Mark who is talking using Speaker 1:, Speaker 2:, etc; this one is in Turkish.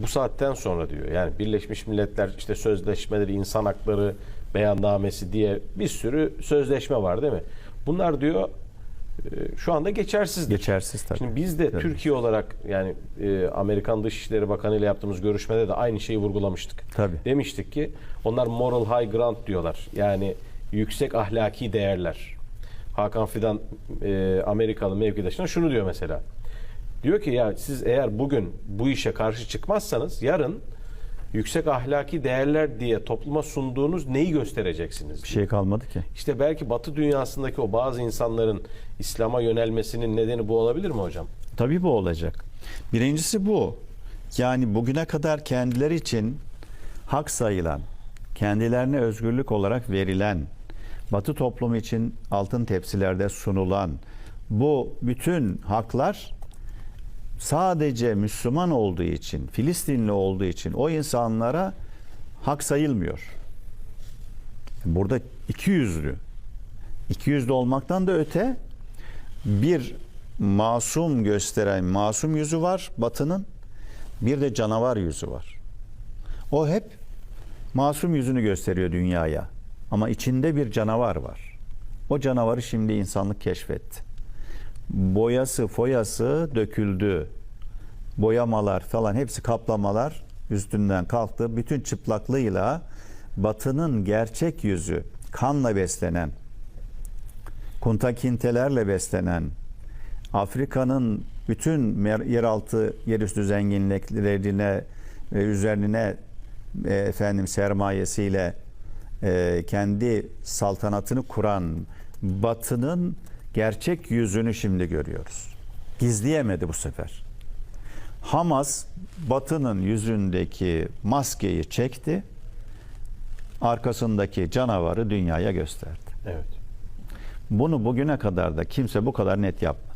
Speaker 1: bu saatten sonra diyor. Yani Birleşmiş Milletler işte sözleşmeleri, insan hakları beyannamesi diye bir sürü sözleşme var değil mi? Bunlar diyor e, şu anda geçersizdir.
Speaker 2: Geçersiz tabii.
Speaker 1: Şimdi biz de
Speaker 2: Tabii.
Speaker 1: Türkiye olarak yani e, Amerikan Dışişleri Bakanı ile yaptığımız görüşmede de aynı şeyi vurgulamıştık.
Speaker 2: Tabii.
Speaker 1: Demiştik ki onlar moral high ground diyorlar. Yani yüksek ahlaki değerler. Hakan Fidan e, Amerikalı mevkidaşına şunu diyor mesela. Diyor ki ya siz eğer bugün bu işe karşı çıkmazsanız yarın yüksek ahlaki değerler diye topluma sunduğunuz neyi göstereceksiniz?
Speaker 2: Bir şey kalmadı ki.
Speaker 1: İşte belki Batı dünyasındaki o bazı insanların İslam'a yönelmesinin nedeni bu olabilir mi hocam?
Speaker 2: Tabii bu olacak. Birincisi bu. Yani bugüne kadar kendileri için hak sayılan, kendilerine özgürlük olarak verilen, Batı toplumu için altın tepsilerde sunulan bu bütün haklar sadece Müslüman olduğu için, Filistinli olduğu için o insanlara hak sayılmıyor. Burada iki yüzlü. İki yüzlü olmaktan da öte bir masum gösteren masum yüzü var Batı'nın. Bir de canavar yüzü var. O hep masum yüzünü gösteriyor dünyaya. Ama içinde bir canavar var. O canavarı şimdi insanlık keşfetti. Boyası, foyası döküldü. Boyamalar falan hepsi kaplamalar üstünden kalktı. Bütün çıplaklığıyla Batı'nın gerçek yüzü kanla beslenen, kuntakintelerle beslenen, Afrika'nın bütün yeraltı, yerüstü zenginliklerine ve üzerine e, efendim sermayesiyle e, kendi saltanatını kuran Batı'nın gerçek yüzünü şimdi görüyoruz. Gizleyemedi bu sefer. Hamas Batı'nın yüzündeki maskeyi çekti. Arkasındaki canavarı dünyaya gösterdi.
Speaker 1: Evet.
Speaker 2: Bunu bugüne kadar da kimse bu kadar net yapmadı.